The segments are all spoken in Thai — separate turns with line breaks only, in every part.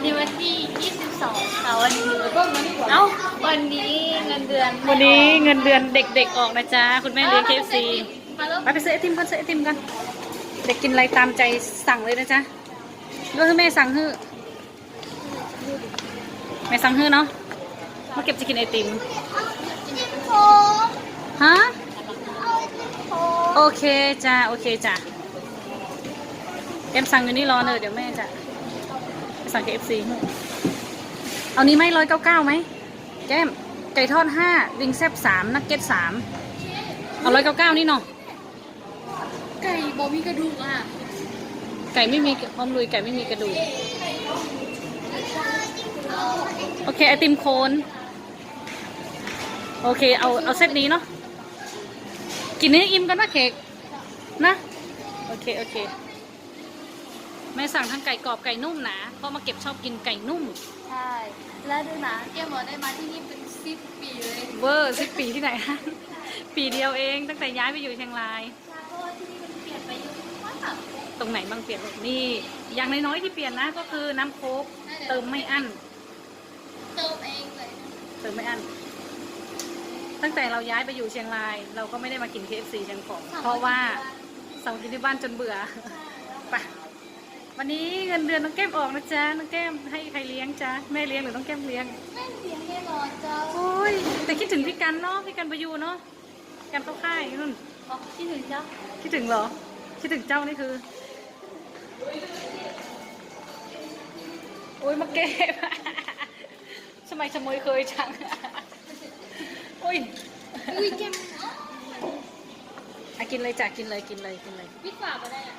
วันนี้วันที่ 22 ค่ะวันนี้เอ้าวันนี้เงินเดือน
วันนี้เงินเดือนเด็กๆออกนะจ๊ะ คุณแม่เลี้ยงเคฟซี
มาแล้ว
ไปไปซื้อไอติมกันซื้อไอติมกัน เด็กกินอะไรตามใจสั่งเลยนะจ๊ะด้วยให้แม่สั่งฮื้อแม่สั่งฮื้อเนาะมาเก็บจะกินไอติม
โอ้
ฮะ
โห
โอเคจ้าโอเคจ้ะเอ็มสั่งอยู่นี่รอเนอะเดี๋ยวแม่จะไป สั่ง KFC เอานี้ไหมร้อยเก้าเก้าไหมแก้มไก่ทอดห้าวิงแซบสามนักเก็ตสามเอาร้อยเก้าเก้านี่เนาะ
ไก่บอมีกระดูกอะ
ไก่ไม่มีพร้อมลุยไก่ไม่มีกระดูก โอเค ไอติมโคนโอเค เอา เอาเซตนี้เนาะกินให้อิ่มกันนะเค้กนะ โอเค โอเค แม่สั่งทั้งไก่กรอบไก่นุ่มนะเพราะมาเก็บชอบกินไก่นุ่ม
ใช่ แล้วดูนะแกบอกได้มาที่นี่เป็นสิบปีเลย
เวอร์สิบปีที่ไหนฮะปีเดียวเองตั้งแต่ย้ายไปอยู่เชียงราย
เพราะว่าที่นี่มันเปลี่ยนไปเยอะมาก
ตรงไหนบ้างเปลี่ยนเลยนี่ อย่างน้อยๆที่เปลี่ยนนะก็คือน้ำโค้กเติมไม่อั้น
เติมเองเลย
เติมไม่อั้น ตั้งแต่เราย้ายไปอยู่เชียงราย เราก็ไม่ได้มากิน KFC เชียงของ เพราะว่าสั่งกินที่บ้านจนเบื่อไป วันนี้เงินเดือนน้องแก้มออกนะจ๊ะน้องแก้มให้ใครเลี้ยงจ๊ะแม่เลี้ยงหรือน้องแก้มเลี้ยง
แม่เลี้ยงแน่นอนเจ้า
โอ้ยแต่คิดถึงพี่กันเนาะพี่กันประยูเนาะกันเข้าค่ายนู่น
อ๋อที่หนึ่งเจ้า
คิดถึงเหรอคิดถึงเจ้านี่คือโอ้ยมาเก็บทำไมขโมยเคยจังโอ้ย
อุ้ยแกม
อะกินเลยจ้ะกินเลยกินเลยกินเลย
วิทย์ฝ่าไปได้อะ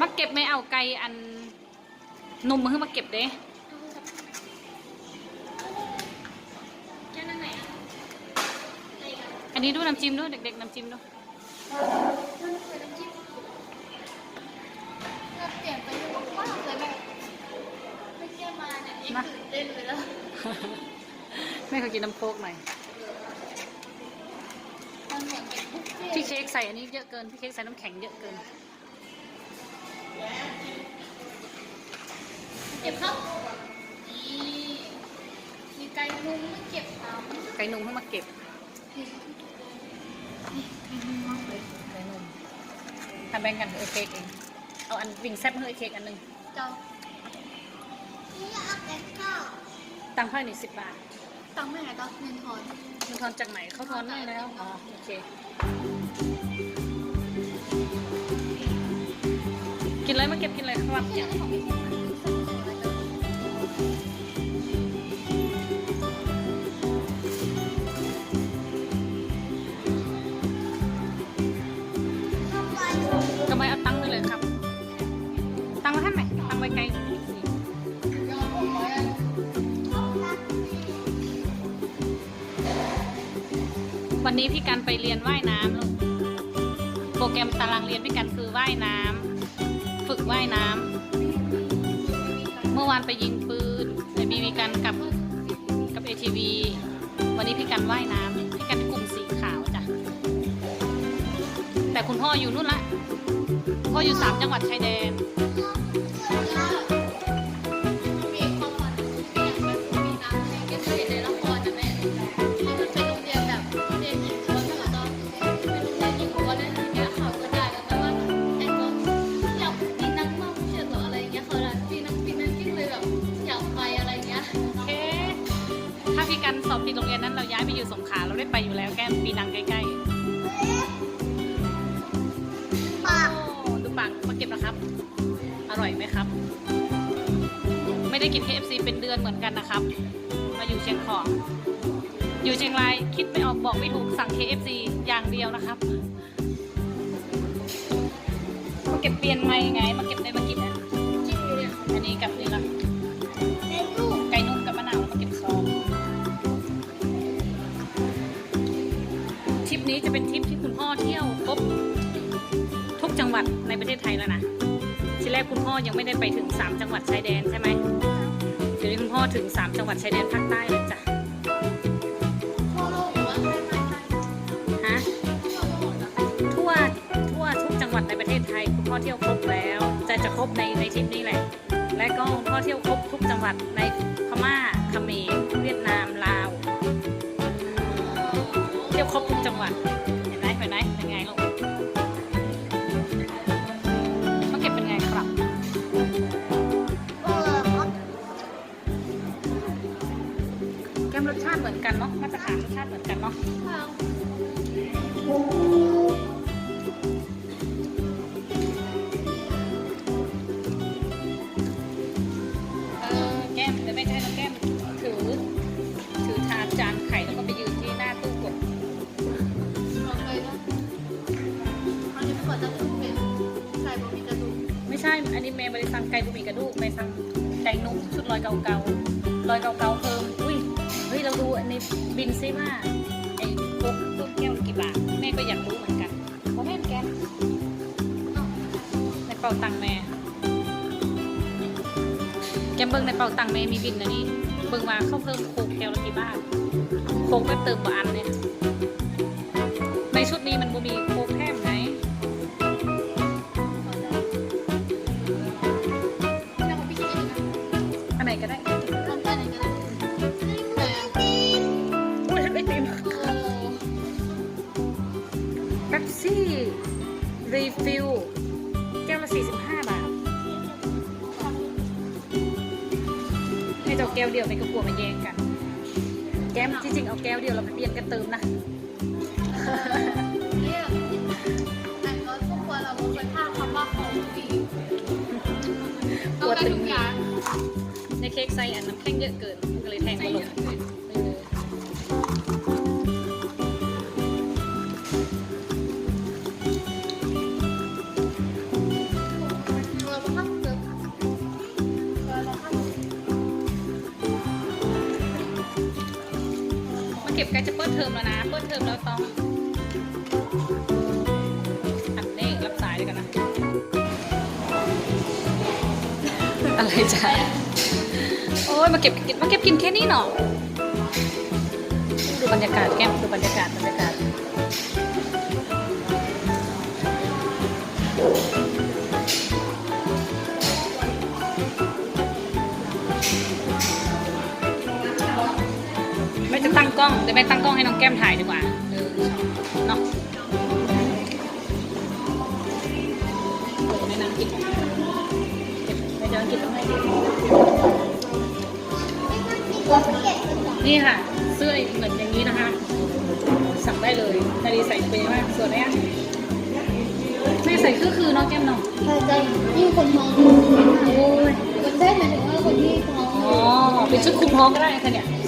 มาเก็บไม่เอาไก่อันนุ่มมาให้มาเก็บเด้
แกนั่งไหนอะ
อันนี้ดูน้ำจิ้มด้วยเด็กๆน้ำจิ้มด้วย
เราเปลี่ยนไปเยอะมากเลยแบบไม่เชื่อมาเนี่ยยังตื่นเต้นเลยแล้ว
แม่ขอกินน้ำโคกหน่อย
มันเหมือนเป็นบุฟเฟ่
พี่เค้กใส่อันนี้เยอะเกิน พี่เค้กใส่น้ำแข็งเยอะเกิน
เก็บครับนี่มีไก่นุ่มมาเก็บน้ำ
ไก่นุ่มให้มาเก็บ
นี่ไก่นุ่มมากเลย
ไก่นุ่มทำแบ่งกันเออเค้กเอง เอาอันวิ่งแซ่บให้เค้กอันหนึง
เจ้านี่อัพแอคข้าว
ตังค์เท่าไหร่สิบบาท
ตังค์ไม่ไหนตังค์เงินทอน
มันทอนจากไหนเขาทอนได้แล้ว อ๋อ โอเค กินเลยมาเก็บกินเลยครับ
ก็
ไม่เอาตังค์ไปเลยครับ ตังค์ไว้ท่านไหนตังค์ไว้ไกลวันนี้พี่กันไปเรียนว่ายน้ำลูกโปรแกรมตารางเรียนพี่กันคือว่ายน้ำ ว่ายน้ำเมื่อวานไปยิงปืนในบีวีกันกับกับเอทีวีวันนี้พี่กันว่ายน้ำพี่กันกลุ่มสีขาวจ้ะแต่คุณพ่ออยู่นู่นละพ่ออยู่สามจังหวัดชายแดน
กัน
สอบติดโรงเรียนนั้นเราย้ายไปอยู่สงขลาเราได้ไปอยู่แล้วแก้มปีนังใกล้ๆโอ้ดูปากมาเก็บนะครับ อร่อยไหมครับ ไม่ได้กิน KFC เป็นเดือนเหมือนกันนะครับ มาอยู่เชียงของ อยู่เชียงรายคิดไม่ออกบอกไม่ถูกสั่ง KFC อย่างเดียวนะครับมาเก็บเปลี่ยนไหมไงมาเก็บได้มากินนะ
คิดอยู่เนี่ย
อันนี้กับนี่ละ
นี้
จะเป็นทริปที่คุณพ่อเที่ยวครบทุกจังหวัดในประเทศไทยแล้วนะทีแรกคุณพ่อยังไม่ได้ไปถึง 3 จังหวัดชายแดนใช่ไหมเดี๋ยวนี้คุณพ่อถึง 3 จังหวัดชายแดนภาคใต้แล้วจ้ะฮะ
ทั่ว
ทั่วทุกจังหวัดในประเทศไทย คุณพ่อเที่ยวครบแล้ว จะจะครบในในทริปนี้แหละ และก็ท่อเที่ยวครบทุกจังหวัดในพม่าเขมรเวียดนามลาว วครบทุกจังหวัดเห็นไหมเห็นไหมเป็นไงลูกมาเก็บเป็นไงครับ
เออครับ
แก้มรสชาติเหมือนกันเนาะ มาตรฐานรสชาติเหมือนกันเนาะเอ ไก่
บะหมี่กระดูก
เมย์สั่งไก่นุ่มชุดลอยเกาเกาๆลอยเกาเกาๆเพิ่มอุ้ยเฮ้ยเราดูอันนี้บินซิว่าไอ้พวกต้นแก้วกี่บาทแม่ก็อยากรู้เหมือนกันเพราะแม่แกในเป่าตังแม่แกมเบิ้งในเป่าตังแม่มีบินนะนี่เบิ้งมาเข้าเพิ่มโคกแก้วละกี่บาทโคกแบบเติมกว่าอันเนี่ยในชุดนี้มันบ่มี เป๊ปซี่ รีฟิล แก้วละ 45 บาทให้เจ้าแก้วเดียวในกระปัวมาแย่งกัน แก้มจริงๆเอาแก้วเดียวเราไปเปลี่ยนกันเติมนะ
เนี่ยแต่ก็ทุกคนเราเคยท่าคำว่าของฟรีต้องได้ทุกอย่าง
ในเค้กใส่อันน้ำแข็งเยอะเกินมันก็เลยแทง
ใส่
มาล
เย
ง
อะเกิ ก็
บใกล้จะเปิดเทอมแล้วนะ เปิดเทอมแล้วต้องอันนี้รับสายเลยกันนะ อะไรจ้ะโอ้ยมาเก็บมาเก็บกินแค่นี้เนาะดูบรรยากาศแก้มดูบรรยากาศบรรยากาศ จะตั้งกล้องเดี๋ยวไม่ตั้งกล้องให้น้องแก้มถ่ายดีกว่าเออเนาะโอ้ในน้ำกินเก็บไม่เดินกินต้องให้ดีนี่ค่ะ เสื้อเหมือนอย่างนี้นะคะ สั่งได้เลยนาดีใส่เป็นยังไงบ้างสวยไหมอะแม่ใส่คือคือๆเน้องแก้มเนาะ
ใช่ใจยิ่งคนมอง
โอ้ย
คนได้หมายถึงว่าคนที่มอง
อ๋อเป็นชุดคลุมท้องก็ได้ค่ะเนี่ย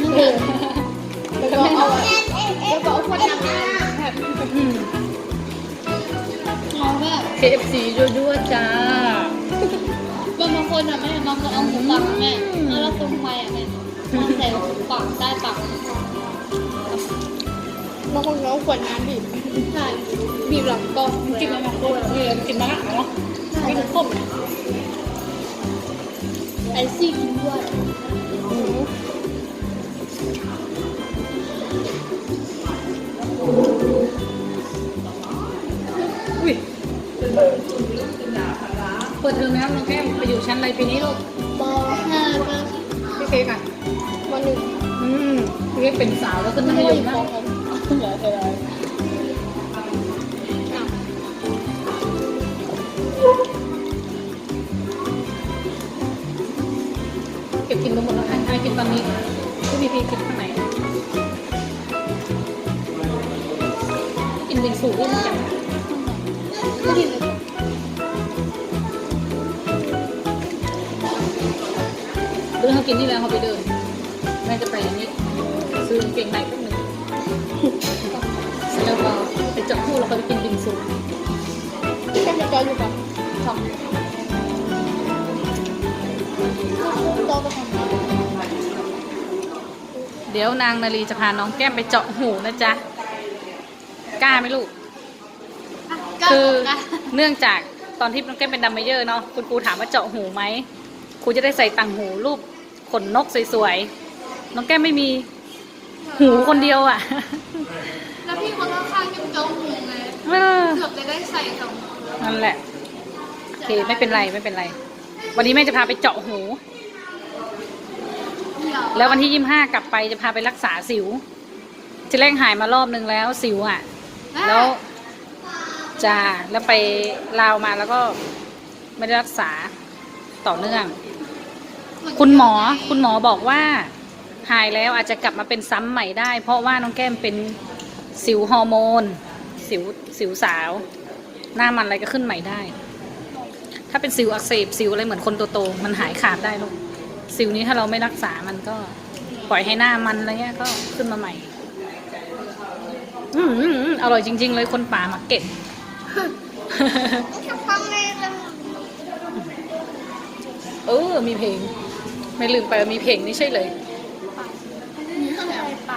น
ต้องใกล้ๆก็หัวได้อะเออดูก่อนถ่ายเลยมือไก่บุญชัดไม่ทั่วจ้าอันนั้นเลยแล้วก็เอาแล้วก็เอาคนนำมาแบบ
อืม
มองแบบ
KFC ยั่วๆจ้า
บางคนอะแม่บางคนเอาหูปักแม่แล้วคนไทยอะแม่มันใส่หูปักได้ปักบางคนเขาขวดน้ำบีบใช่บีบหลังกล้อง
กินแล้วมาโคตรเออกินมะละเนาะกินข้ม
ไอซี่กินด้วย
อุ้ยเปิดเทอมแล้วน้องแก้มไปอยู่ชั้นอะไรปีนี้ลูก
ปห้าก็
พี่เค้กอะ
วันหนึ่ง
อืมพี่เค้กเป็นสาวแล้วขึ้นมัธยมนะ
เหลือเท่าไหร่
เก็บกินไปหมดแล้วใครใครกินตอนนี้ พี่พีพีกินข้างไหนกินบิงสูด้วยเหมือนกัน
ก็ดีเลย
เดินเขากินนี่แล้วเขาไปเดินแม่จะไปอันนี้ ซื้อกางเกงในพวกหนึ่งเสร็จแล้วก็ไปจับคู่แล้วก็ไปกินบิงซู
แค่จะจออยู่กับสองเป็นของเรา
เดี๋ยวนางนาลีจะพาน้องแก้มไปเจาะหูนะจ๊ะ กล้าไหมลูก คือเนื่องจากตอนที่น้องแก้มเป็นดัมเมเยอร์เนาะคุณครูถามว่าเจาะหูไหมครูจะได้ใส่ต่างหูรูปขนนกสวยๆ น้องแก้มไม่มีหูคนเดียวอะ
แล้วพี่คนข้างๆยังเจาหูไง
เออ
เกือบจะได้ใส่สอง
นั่นแหละโอเคไม่เป็นไรไม่เป็นไร วันนี้แม่จะพาไปเจาะหู
เดี๋ยว
แล้ววันที่ยี่ห้ากลับไปจะพาไปรักษาสิวที่แรกหายมารอบนึงแล้วสิวอะ แล้วจะแล้วไปลาวมาแล้วก็ไม่ได้รักษาต่อเนื่อง คุณหมอคุณหมอบอกว่าหายแล้วอาจจะกลับมาเป็นซ้ำใหม่ได้ เพราะว่าน้องแก้มเป็นสิวฮอร์โมน สิวสิวสาว หน้ามันอะไรก็ขึ้นใหม่ได้ ถ้าเป็นสิวอักเสบสิวอะไรเหมือนคนโตๆมันหายขาดได้ลูก สิวนี้ถ้าเราไม่รักษามันก็ปล่อยให้หน้ามันอะไรเงี้ยก็ขึ้นมาใหม่ อืมอืมอืมอร่อยจริง ๆ เลยคนป่ามาเก็บ
จะฟังไงกัน
เออ มีเพลง ไม่ลืมไปมีเพลงนี่ใช่เลย
นี่คืออะไป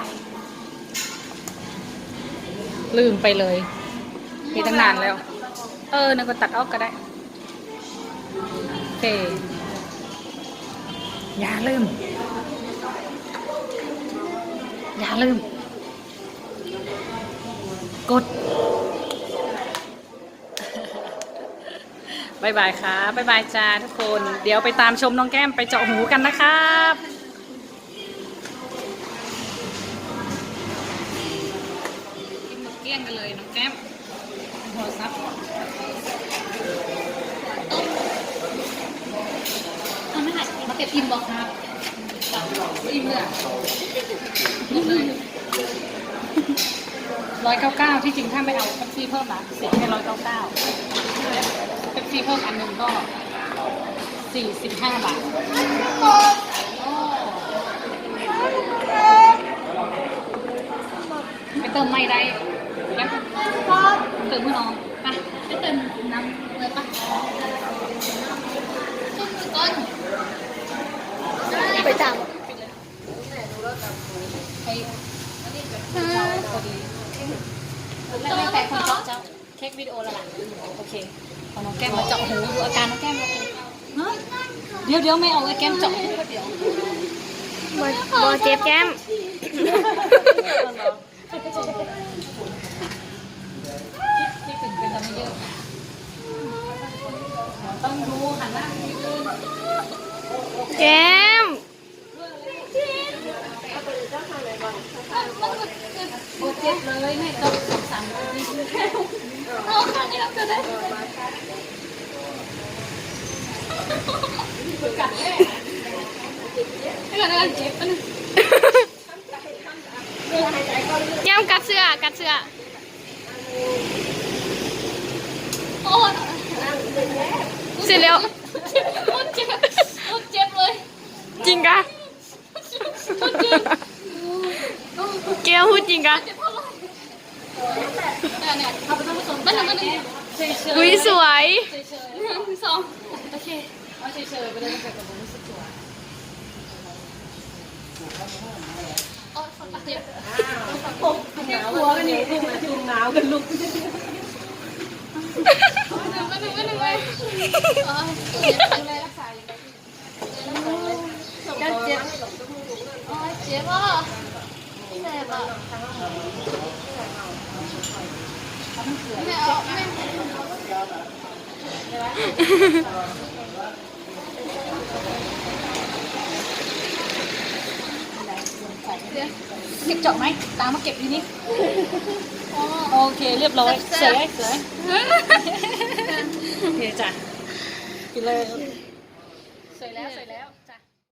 ลืมไปเลย มีตั้งนานแล้ว เออนั่นก็ตัดออกก็ได้ โอเค อย่าลืม อย่าลืม กดบายบายครับบายบายจ้าทุกคน เดี๋ยวไปตามชมน้องแก้มไปเจาะหูกันนะครับกินหมดเกลี้ยงกันเลยน้องแก้มโทรศัพท์
เอาไม่หายมาเก็บพิมบอกครับ
อิ่มเลยอะอิ่มเลยร้อยเก้าเก้าที่จริงถ้าไม่เอาเป๊ปซี่เพิ่มนะเสียแค่ร้อยเก้าเก้าเป๊ปซี่เพิ่มอันหนึ่งก็สี่สิบห้าบาทไปเติมไม่ได้แล้ว
พ่อ
เติมให้น้องไป
ไปเติมน้ำเลยปะต้นมือต้นไปจับ
ไปเราพอดีไม่ไม่แต่คนเจาะเจ้าเช็ควิดีโอแล้วล่ะโอเคเอาน้องแก้มมาเจาะหูดูอาการน้องแก้มก็คือฮะเดี๋ยวเดี๋ยวไม่เอาไอ้แก้มเจาะหูก็เดี๋ยว
บอเจ็บแก้ม
ที่ถึงเป็นทำไม่เยอะต้องดูหันหน้าไปดู
แก้ม
โอเจ็บเลยแม่ต้องสองสามนาที
เอาข้างนี้เราจะได้
กัดแม่
ไม่ก่อนนะเจ็บอันนึงแก้มกัดเสื้อกัดเสื้อโอ้เสร็จแล้วโคเจ็บเจ็บเลย
จริงกะแก้วพูดจริงกะ
อุ้
ย
สวย
สอง เค
ๆเอาเฉยๆไปเลยแต่กับผมรู้สึกตัว
โอ้ยคนเจ็บ
หัวกันอยู่ลูกจุ่มหนาวกันลูก
บ้านหนึ่งบ้านหนึ่งบ้านหนึ่งเลยเออเจ็บจังเลยรักษาอย่างไรก็เจ็บโอ้ยเจ็บอะแสบอะไม่เอาไม่
เก็บเจาะไหม ตามมาเก็บทีนี้โอเค เรียบร้อยสวยสวยโอเคจ้ะกินเลย สวยแล้ว สวยแล้ว